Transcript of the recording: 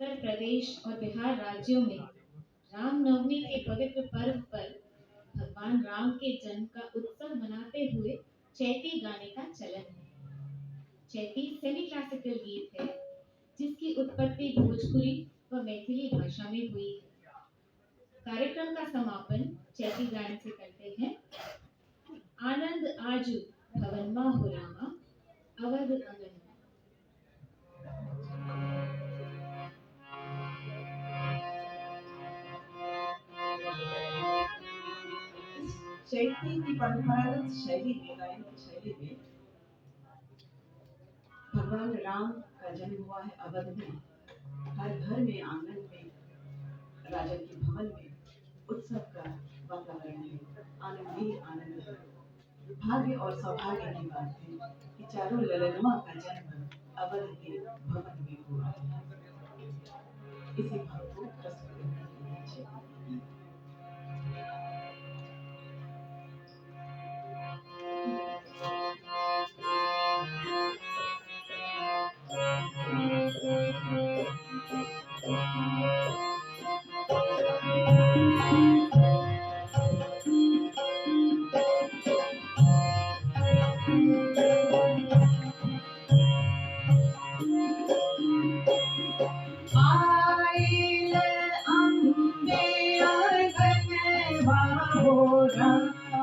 उत्तर प्रदेश और बिहार राज्यों में रामनवमी के पवित्र पर्व पर भगवान राम के जन्म का उत्सव मनाते हुए चैती गाने का चलन है। चैती सेमी क्लासिकल गीत है, जिसकी उत्पत्ति भोजपुरी व मैथिली भाषा में हुई है। कार्यक्रम का समापन चैती गाने से करते हैं। आनंद आजू भवनमा हो रामा, अवध अंगन चैती की परंपरागत शैली में शैली में। भगवान राम का जन्म हुआ है अवध में। हर घर में, आँगन में राजा के भवन में उत्सव का वातावरण है। आनंद ही आनंद है। भाग्य और सौभाग्य की बात है कि चारों ललनुआ का जन्म अवध के भवन में हुआ है। इसी भाव को प्रस्तुत करने के लिए